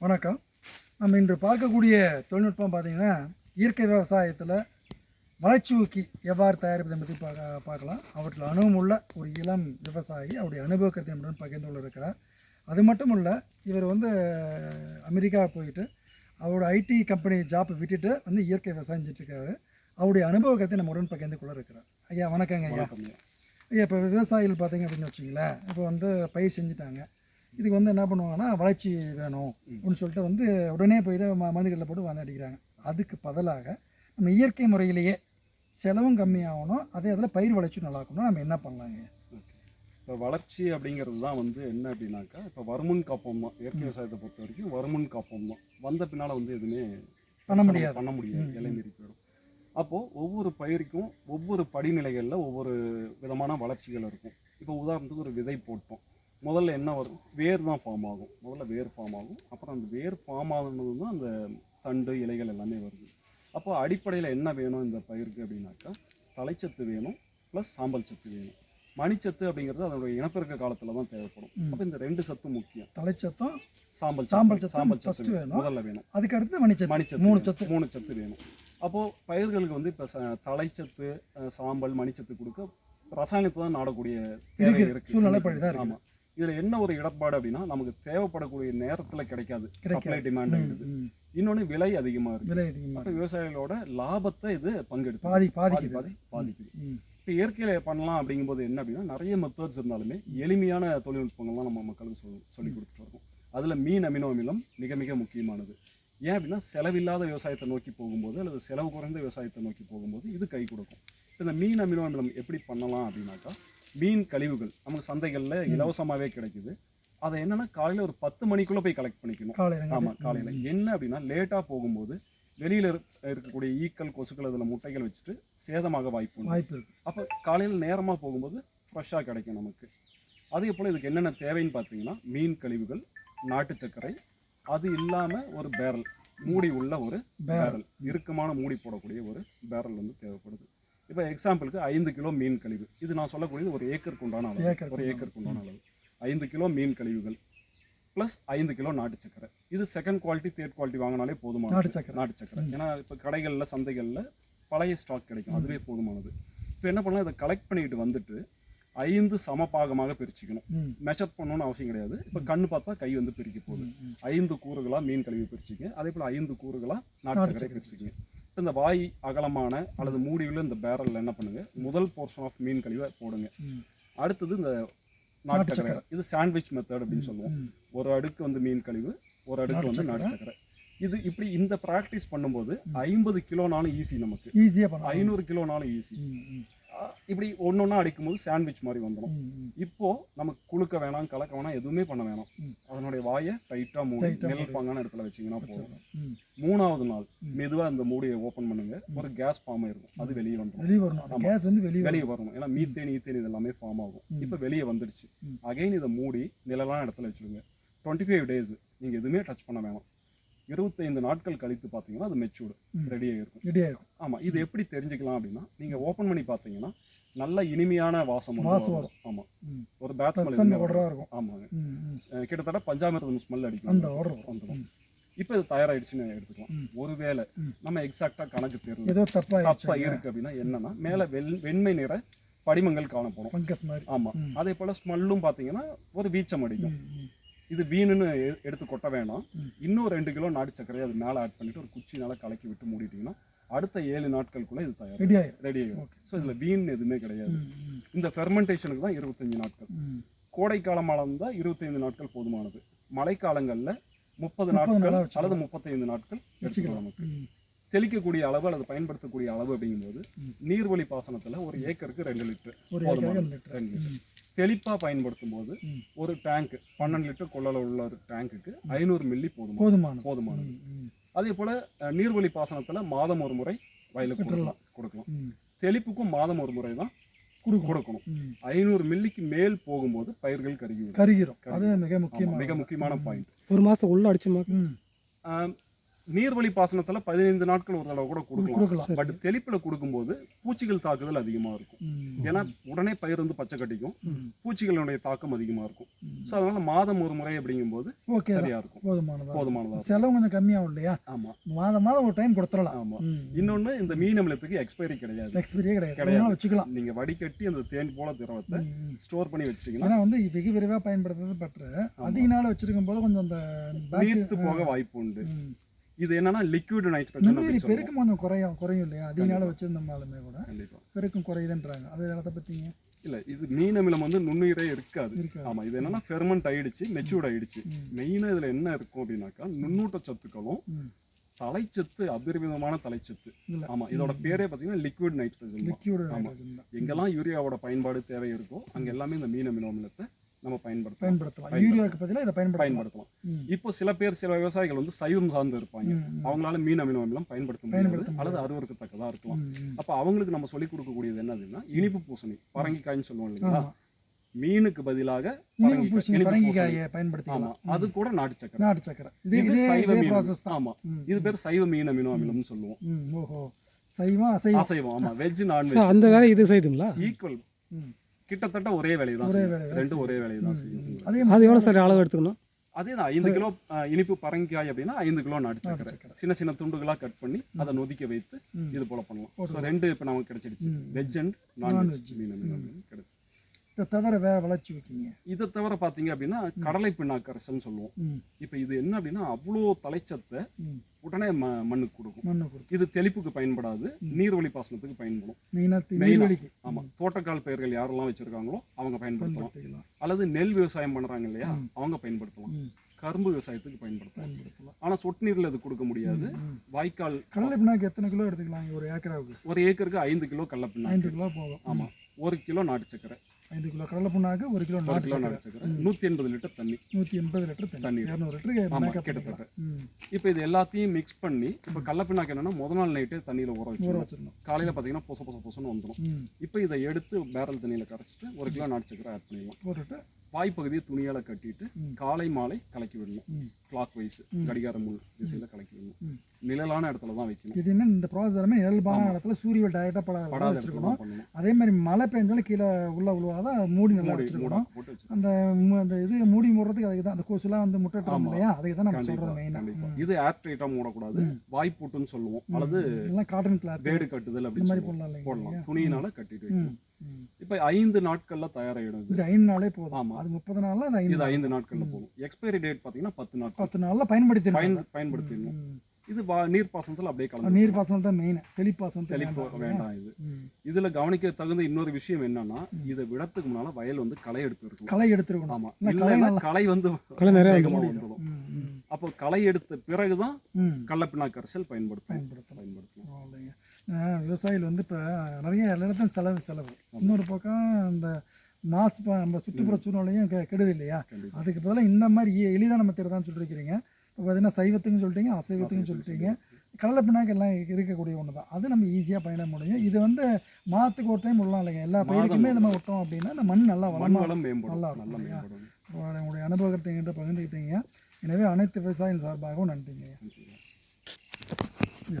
வணக்கம். நம்ம இன்று பார்க்கக்கூடிய தொழில்நுட்பம் பார்த்தீங்கன்னா இயற்கை விவசாயத்தில் வளர்ச்சி ஊக்கி எவ்வாறு தயாரிப்பதை பற்றி பார்க்க பார்க்கலாம். அவற்றில் அனுபவம் உள்ள ஒரு இளம் விவசாயி அவருடைய அனுபவ கருத்தை நம்முடன் பகிர்ந்து கொள்ள இருக்கிறார் அது மட்டும் இல்லை இவர் வந்து அமெரிக்கா போயிட்டு அவரோட ஐடி கம்பெனி ஜாப் விட்டுட்டு வந்து இயற்கை விவசாயம் செஞ்சுட்டு இருக்காரு அவருடைய அனுபவ கருத்தை நம்முடன் பகிர்ந்து கொள்ள இருக்கிறார் ஐயா வணக்கங்க ஐயா. ஐயா. இப்போ விவசாயிகள் பார்த்தீங்க அப்படின்னு வச்சிங்களேன் இப்போ வந்து பயிர் செஞ்சுட்டாங்க. இதுக்கு வந்து என்ன பண்ணுவாங்கன்னா வளர்ச்சி வேணும் அப்படின்னு சொல்லிட்டு வந்து உடனே போயிட்டு ம மருந்துகளில் போட்டு வந்து அடிக்கிறாங்க. அதுக்கு பதிலாக நம்ம இயற்கை முறையிலேயே செலவும் கம்மியாகணும் அதே அதில் பயிர் வளர்ச்சி நல்லா இருக்கணும் நம்ம என்ன பண்ணலாங்க? இப்போ வளர்ச்சி அப்படிங்கிறது தான் வந்து என்ன அப்படின்னாக்கா இப்போ வருமுன் காப்போம் தான். இயற்கை விவசாயத்தை பொறுத்த வரைக்கும் வருமுன் காப்போம் தான். வந்த பின்னால் வந்து எதுவுமே பண்ண முடியாது. பண்ண முடியாது. இலை மீறி போயிடும் அப்போது ஒவ்வொரு பயிருக்கும் ஒவ்வொரு படிநிலைகளில் ஒவ்வொரு விதமான வளர்ச்சிகள் இருக்கும். இப்போ உதாரணத்துக்கு ஒரு விதை போட்டோம். முதல்ல என்ன வரும்? வேர் தான் ஃபார்ம் ஆகும். முதல்ல வேர் ஃபார்ம் ஆகும். அப்புறம் அந்த வேர் ஃபார்ம் ஆகுனது தான் அந்த தண்டு இலைகள் எல்லாமே வருது. அப்போ அடிப்படையில் என்ன வேணும் இந்த பயிருக்கு அப்படின்னாக்கா தலைச்சத்து வேணும் ப்ளஸ் சாம்பல் சத்து வேணும். மணிச்சத்து அப்படிங்கிறது அதனுடைய இனப்பெருக்க காலத்தில் தான் தேவைப்படும். அப்போ இந்த ரெண்டு சத்து முக்கியம். தலைச்சத்தம் சாம்பல் சாம்பல் சாம்பல் சத்து வேணும். முதல்ல வேணும். அதுக்கு அடுத்து மணிச்சத்து. மணிச்சத்து மூணு. சத்து. மூணு சத்து வேணும். அப்போது பயிர்களுக்கு வந்து இப்போ தலைச்சத்து அஹ், சாம்பல் மணிச்சத்து கொடுக்க ரசாயனத்தை தான் நாடக்கூடிய. இருக்கு. சூழ்நிலை. ஆமாம் இதில் என்ன ஒரு இடர்பாடு அப்படின்னா நமக்கு தேவைப்படக்கூடிய நேரத்தில் கிடைக்காது. சப்ளை டிமாண்ட் ஆகிடுது. இன்னொன்று விலை அதிகமாக இருக்கு. விலை அதிகமாக விவசாயிகளோட லாபத்தை இது பங்கெடுத்து பாதி பாதி பாதி பாதிக்குது. இப்போ இயற்கையில் பண்ணலாம் அப்படிங்கும்போது என்ன அப்படின்னா நிறைய மெத்தட்ஸ் இருந்தாலுமே எளிமையான தொழில்நுட்பங்கள்லாம் நம்ம மக்களுக்கு சொல்லி சொல்லி கொடுத்துட்டு இருக்கோம் அதில் மீன் அமினோ அமிலம் மிக மிக முக்கியமானது. ஏன் அப்படின்னா செலவில்லாத விவசாயத்தை நோக்கி போகும்போது அல்லது செலவு குறைந்த விவசாயத்தை நோக்கி போகும்போது இது கை கொடுக்கும். இந்த மீன் அமினோ அமிலம் எப்படி பண்ணலாம் அப்படின்னாக்கா மீன் கழிவுகள் நமக்கு சந்தைகளில் இலவசமாகவே கிடைக்குது. அதை என்னன்னா காலையில் ஒரு பத்து மணிக்குள்ளே போய் கலெக்ட் பண்ணிக்கணும். ஆமாம் காலையில். என்ன அப்படின்னா லேட்டாக போகும்போது வெளியில் இருக்கக்கூடிய ஈக்கள் கொசுக்கள் அதில் முட்டைகள் வச்சுட்டு சேதமாக வாய்ப்பு வாய்ப்பு இருக்கு. அப்போ காலையில் நேரமாக போகும்போது ஃப்ரெஷ்ஷாக கிடைக்கும் நமக்கு. அதே போல் இதுக்கு என்னென்ன தேவைன்னு பார்த்தீங்கன்னா மீன் கழிவுகள் நாட்டு சர்க்கரை அது இல்லாமல் ஒரு பேரல் மூடி உள்ள ஒரு பேரல் இறுக்கமான மூடி போடக்கூடிய ஒரு பேரல் வந்து தேவைப்படுது. இப்போ எக்ஸாம்பிளுக்கு ஐந்து கிலோ மீன் கழிவு. இது நான் சொல்லக்கூடியது ஒரு ஏக்கருக்கு உண்டான அளவு. ஒரு ஏக்கருக்கு உண்டான அளவு. ஐந்து கிலோ மீன் கழிவுகள் ப்ளஸ் ஐந்து கிலோ நாட்டு சர்க்கரை இது செகண்ட் குவாலிட்டி தேர்ட் குவாலிட்டி வாங்கினாலே போதுமானது. நாட்டு சக்கரை. நாட்டு சக்கரை. ஏன்னா இப்போ கடைகளில் சந்தைகளில் பழைய ஸ்டாக் கிடைக்கும். அதுவே போதுமானது. இப்போ என்ன பண்ணலாம்? இதை கலெக்ட் பண்ணிட்டு வந்துட்டு ஐந்து சமபாகமாக பிரிச்சுக்கணும். ம். மெஷர் பண்ணணும்னு அவசியம் கிடையாது. இப்போ கண்ணு பார்த்தா கை வந்து பிரிக்க போகுது. ஐந்து கூறுகளாக மீன் கழுவி பிரிச்சுங்க அதே போல் ஐந்து கூறுகளாக நாட்டு சக்கரை பிரிச்சுக்கங்க. இந்த வாய் அகலமான அல்லது மூடியுள்ள இந்த பேரலில் என்ன பண்ணுங்க? முதல் போர்ஷன் ஆஃப் மீன் கழிவை போடுங்க. அடுத்தது இந்த நாட்டு நாட்டு சக்கரை இது சாண்ட்விச் மெத்தட் அப்படின்னு சொல்லுவோம். ஒரு அடுக்கு வந்து மீன் கழிவு ஒரு அடுக்கு வந்து நாட்டு சக்கரை இது இப்படி இந்த ப்ராக்டிஸ் பண்ணும்போது ஐம்பது கிலோனாலும் ஈஸி நமக்கு. ஐநூறு கிலோனாலும் ஈஸி இப்படி ஒன்னொன்னா அடிக்கும்போது சாண்ட்விச் மாதிரி வந்துடும். இப்போ நமக்கு குளுக்க வேணாம் கலக்க வேணாம் எதுவுமே பண்ண வேணாம். அதனுடைய வாயை டைட்டா மூடி நெல். பாங்கான இடத்துல வச்சீங்கன்னா போதும். மூணாவது நாள் ம். மெதுவா இந்த மூடியை ஓபன் பண்ணுங்க ஒரு கேஸ் ஃபார்ம் ஆயிருக்கும் அது வெளியே வந்துடும் வெளியே வரணும் அந்த. கேஸ் வந்து வெளியே வெளியே வரணும் ஏன்னா மீத்தேன் ஈத்தேன் இது எல்லாமே ஃபார்ம் ஆகும். இப்போ வெளியே வந்துடுச்சு. அகைன் இதை மூடி நிழலான இடத்துல வச்சிருங்க டுவெண்ட்டி ஃபைவ் டேஸ் நீங்க எதுவுமே டச் பண்ண வேணாம் இருபத்தைந்து நாட்கள் கழித்து பார்த்தீங்கன்னா அது மெச்சூர்டு ம். ரெடி ஆயிருக்கும் ரெடியாக இருக்கும் ஆமா இது எப்படி தெரிஞ்சுக்கலாம் அப்படின்னா நீங்க ஓபன் பண்ணி பார்த்தீங்கன்னா நல்ல இனிமையான வாசம் வாசம் வரும். ஆமா. ம். ஒரு பேட் ப்ளஸ் ஸ்மெல் ஆர்டராக இருக்கும். ஆமாங்க. கிட்டத்தட்ட பஞ்சாமிரதம் ஸ்மெல் அடிக்கும். அந்த வந்துடும். இப்போ இது தயாராயிடுச்சுன்னு எடுத்துக்கலாம். ஒருவேளை. நம்ம எக்ஸாக்டா கணக்கு தெரியல ஏதோ தப்பா தப்பா இருக்கு அப்படின்னா என்னன்னா மேல வெள் வெண்மை நிற படிமங்கள் காணப்படும். ஃபங்கஸ் மாதிரி. ஆமா. ம். அதே போல ஸ்மெல்லும் பாத்தீங்கன்னா ஒரு வீச்சம் அடிக்கும். இது வீணுன்னு எடுத்து கொட்ட வேணாம். இன்னும் ரெண்டு கிலோ நாட்டு சர்க்கரையை அது மேல ஆட் பண்ணிட்டு ஒரு குச்சினால கலக்கி விட்டு மூடிட்டீங்கன்னா அடுத்த ஏழு நாட்களுக்குள்ள இது தயார் ரெடி ஆயிரும். ரெடி ஆகும் ஸோ இதுல வீண் எதுவுமே கிடையாது. இந்த ஃபெர்மெண்டேஷனுக்கு தான் இருபத்தஞ்சு நாட்கள். கோடை காலமாக இருந்தால் இருபத்தைந்து நாட்கள் போதுமானது. மழைக்காலங்களில் முப்பது முப்பது நாட்கள். அல்லது முப்பத்தைந்து நாட்கள் வச்சுக்கலாம். நமக்கு தெளிக்கக்கூடிய அளவு அல்லது பயன்படுத்தக்கூடிய அளவு அப்படிங்கும்போது. நீர்வழி பாசனத்தில் ஒரு ஏக்கருக்கு ரெண்டு லிட்டர் ரெண்டு லிட்டர். தெளிப்பாக பயன்படுத்தும் போது. ஒரு டேங்க் பன்னெண்டு லிட்டர் கொள்ளளவு உள்ள ஒரு டேங்குக்கு ஐநூறு மில்லி போதுமானது. போதுமானது. போதுமானது. அதே போல் நீர்வழி பாசனத்தில் மாதம் ஒரு முறை வயலுக்கு. கொடுக்கலாம் கொடுக்கலாம். தெளிப்புக்கும் மாதம் ஒரு முறை தான் கொடுக்கணும். ஐநூறு மில்லிக்கு மேல் போகும்போது பயிர்கள் கருகி விடும். கருகிரும். அது. மிக முக்கியமான மிக முக்கியமான பாயிண்ட் ஒரு மாதம் உள்ள அடிச்சுமா? நீர்வழி பாசனத்துல பதினைந்து நாட்கள் ஒரு தடவை கூட கொடுக்கலாம். பட் தெளிப்புல கொடுக்கும்போது பூச்சிகள் தாக்குதல் அதிகமா இருக்கும். ஏன்னா உடனே பயிர் வந்து பச்சை கட்டிக்கும். பூச்சிகளுடைய தாக்கம் அதிகமா இருக்கும். ஸோ அதனால மாதம் ஒரு முறை அப்படிங்கும்போது ஓகே தான் சரியா இருக்கும். போதுமானதா? போதுமானதா இருக்கும். செலவு கொஞ்சம் கம்மியாகும் இல்லையா? ஆமா. மாதம் மாதம் ஒரு டைம் கொடுத்துடலாம். ஆமா. ம். இன்னொன்னு இந்த மீன் அமிலத்துக்கு எக்ஸ்பைரி கிடையாது. எக்ஸ்பீரியே கிடையாது. கிடையாது. வச்சுக்கலாம். நீங்க வடிகட்டி அந்த தேன் போல திரவத்தை. ஸ்டோர் பண்ணி வச்சிட்டீங்கன்னா ஏன்னா வந்து வெகு விரைவாக பயன்படுத்துறது பெட்ரு அதிக நாள் வச்சிருக்கும் போது கொஞ்சம் அந்த நீர்த்து போக வாய்ப்பு உண்டு. இது என்னன்னா லிக்விட் நைட்ரஜன் நுண்ணுயிரி அப்படின்னு சொல்லுவோம். பெருக்கம் கொஞ்சம் குறையும் குறையும் இல்லையா அதிக நாள் வச்சிருந்தோம்னாலுமே கூட பெருக்கம் குறையுதுன்றாங்க. அது அதை பற்றிங்க இல்ல இது மீன் அமிலம் வந்து நுண்ணுயிரே இருக்காது. இருக்காது. ஆமா இது என்னன்னா ஃபெர்மெண்ட் ஆயிடுச்சு மெச்சூர்ட் ஆயிடுச்சு. ம். மெயினா இதுல என்ன இருக்கும் அப்படின்னாக்கா நுண்ணூட்ட சத்துக்களும். தலைச்சத்து அபரிமிதமான தலைச்சத்து. ஆமா இதோட பேரே பாத்தீங்கன்னா லிக்விட் நைட்ரஜன் ஆமா. எங்கெல்லாம் யூரியாவோட பயன்பாடு தேவை இருக்கோ அங்க எல்லாமே இந்த மீன் அமில அமிலத்தை நம்ம பயன்படுத்தலாம். பயன்படுத்தலாம். பயன்படுத்தலாம். யூரியாவுக்கு பதிலாக இதை பயன்படுத்தலாம். பயன்படுத்தலாம். இப்போ சில பேர் சில விவசாயிகள் வந்து சைவம் சார்ந்து இருப்பாங்க. அவங்களால மீன் அமில அமிலம் பயன்படுத்த முடியாது. பயன்படுத்த அல்லது அருவருக்கத்தக்கதா இருக்கலாம். அப்ப அவங்களுக்கு நம்ம சொல்லி கொடுக்கக்கூடியது என்னதுன்னா இனிப்பு பூசணி. பரங்கிக்காய்ன்னு சொல்லுவோம் இல்லைங்களா. மீனுக்கு பதிலாக பரங்கிக்காய், பயன்படுத்திக்கலாம். அது கூட நாட்டு சக்கரை. நாட்டு சக்கரை. இதே சைவ மீன். ஆமா. இது பேர் சைவ மீன் அமினோ அமிலம்னு சொல்லுவோம். ஓஹோ. சைவம் அசைவம். அசைவம். ஆமா. வெஜ் நான்வெஜ் அந்த வேலை இது செய்துங்களா? ஈக்குவல். கிட்டத்தட்ட ஒரே வேலையை தான் ஒரே ரெண்டும் ஒரே வேலையை தான் செய்யும். அதே அது எவ்வளோ சார் அளவு எடுத்துக்கணும்? அதே தான். ஐந்து கிலோ இனிப்பு பரங்கிக்காய் அப்படின்னா ஐந்து கிலோ சக்கரை சக்கரை. சின்ன சின்ன துண்டுகளா கட் பண்ணி அதை நொதிக்க வைத்து. இது போல பண்ணலாம். ஸோ ரெண்டு இப்போ நமக்கு கிடைச்சிடுச்சு. Veg and. நான்வெஜ் மீன் கிடைச்சு இதை தவிர வேற வளர்ச்சி வைக்கிங்க. இதை தவிர பார்த்தீங்க அப்படின்னா கடலை பிண்ணாக்கரசல்னு சொல்லுவோம். இப்போ இது என்ன அப்படின்னா அவ்வளோ தலைச்சத்தை உடனே ம மண்ணுக்கு கொடுக்கும். மண்ணை கொடுத்து இது தெளிப்புக்கு பயன்படாது. நீர்வழி பாசனத்துக்கு பயன்படும். மெயினாக Main ஆ. நீர்வழிக்கு. ஆமா. தோட்டக்கால் பயிர்கள் யாரெல்லாம் வச்சிருக்காங்களோ அவங்க பயன்படுத்தலாம். அல்லது நெல் விவசாயம் பண்றாங்க இல்லையா. அவங்க பயன்படுத்தலாம். கரும்பு விவசாயத்துக்கு பயன்படுத்தலாம். பயன்படுத்தலாம். ஆனா சொட்டு நீர்ல இது கொடுக்க முடியாது. வாய்க்கால் கடலை பின்னாக்கு எத்தனை கிலோ எடுத்துக்கலாம்? ஒரு ஏக்கராவுக்கு. ஒரு ஏக்கருக்கு ஐந்து கிலோ கடலை பிண்ணாக்கு ஐந்து கிலோ போதும். ஆமா. ஒரு கிலோ நாட்டு சக்கரை ஐந்து கிலோ கடலை புண்ணாக்கு ஒரு கிலோ நாட்டு கிலோ நாட்டு சக்கரை நூத்தி எண்பது லிட்டர் தண்ணி. நூற்றி எண்பது லிட்டர் தண்ணி. இரநூறு மேக்கப் கிட்டத்தட்ட. இப்போ இது எல்லாத்தையும் மிக்ஸ் பண்ணி இப்போ கடலை பிண்ணாக்கு என்னன்னா முதல் நாள் நைட்டே தண்ணியில ஊற ஊற வச்சிடணும். காலையில பாத்தீங்கன்னா பொச பொச பொசன்னு வந்துடும் இப்போ இதை எடுத்து பேரல் தண்ணியில கரைச்சிட்டு ஒரு கிலோ நாட்டு சக்கரை ஆட் பண்ணிடலாம். போட்டுட்டு வாய்ப்பகுதியை துணியால கட்டிட்டு. காலை மாலை கலக்கி விடணும். கிளாக் வைஸ் கடிகார முள் திசையில கலக்கி விடணும். நிழலான இடத்துல தான் வைக்கணும். இது என்ன இந்த ப்ராசஸ் எல்லாமே நிழல்பான இடத்துல சூரிய டைரக்டாக வச்சிருக்கணும் தான் பண்ணணும். அதே மாதிரி மழை பெஞ்சாலும் கீழே உள்ள விழுவாத மூடி நல்லா வச்சிருக்கணும். அந்த அந்த இது மூடி மூடுறதுக்கு அதுக்கு தான் அந்த கொசுலாம் வந்து ஆமா. இல்லையா? அதுக்கு தான் நம்ம சொல்றது மெயினாக இது ஏர் டைட்டா மூடக்கூடாது. வாய்ப்பூட்டுன்னு சொல்லுவோம். அல்லது காட்டன் கிளாத் வேடு கட்டுதல் அப்படின்னு மாதிரி சொல்லுவோம். போடலாம் போடலாம். துணியினால கட்டிட்டு வைக்கணும். இப்போ ஐந்து நாட்கள்ல தயாராகிடும் இது. ஐந்து நாளே போதும். ஆமா. அது முப்பது நாள்ல அது ஐந்து இது. ஐந்து நாட்கள்ல போகும். எக்ஸ்பைரி டேட் பாத்தீங்கன்னா பத்து நாட்கள். பத்து நாள்ல பயன்படுத்தி பயன் பயன்படுத்திடணும். இது வா- நீர் பாசனத்துல அப்படியே கலந்து நீர் பாசனம் தான் மெயின் தெளிப்பாசனம் தெளிப்பு வேண்டாம். இது. இதுல கவனிக்க தகுந்த இன்னொரு விஷயம் என்னன்னா இதை விடத்துக்கு முன்னால வயல் வந்து களை எடுத்து இருக்கணும் களை எடுத்துருக்கணும். ஆமா. இல்ல, களை வந்து களை நிறைய வந்துடும். அப்போ களை எடுத்த பிறகுதான் ம். கடலப்பிண்ணா கரைசல் பயன்படுத்தணும். பயன்படுத்தலாம் விவசாயிகள் வந்து இப்போ நிறைய இடத்துல செலவு செலவு. இன்னொரு பக்கம் அந்த மாசு நம்ம சுற்றுப்புற சூழ்நிலையும் கெடுது இல்லையா அதுக்கு பதிலாக இந்த மாதிரி எ- எளிதான மெத்தட் தான் சொல்லியிருக்கிறீங்க இப்போ பார்த்தீங்கன்னா சைவத்துக்கும் சொல்லிட்டீங்க அசைவத்துக்கும் சொல்லிட்டீங்க. கடலை பின்னாக்கு எல்லாம் இருக்கக்கூடிய ஒன்று தான் அது நம்ம ஈஸியாக பயண முடியும். இது வந்து மாதத்துக்கு ஒரு டைம் விடலாம் இல்லைங்க. எல்லா பயிருக்குமே நம்ம விட்டோம் அப்படின்னா இந்த மண் நல்லா வளம் நல்லா நல்லா உங்களுடைய அனுபவத்தை என்கிட்ட பகிர்ந்துக்கிட்டீங்க. எனவே அனைத்து விவசாயிகள் சார்பாகவும் நன்றிங்க தண்ணி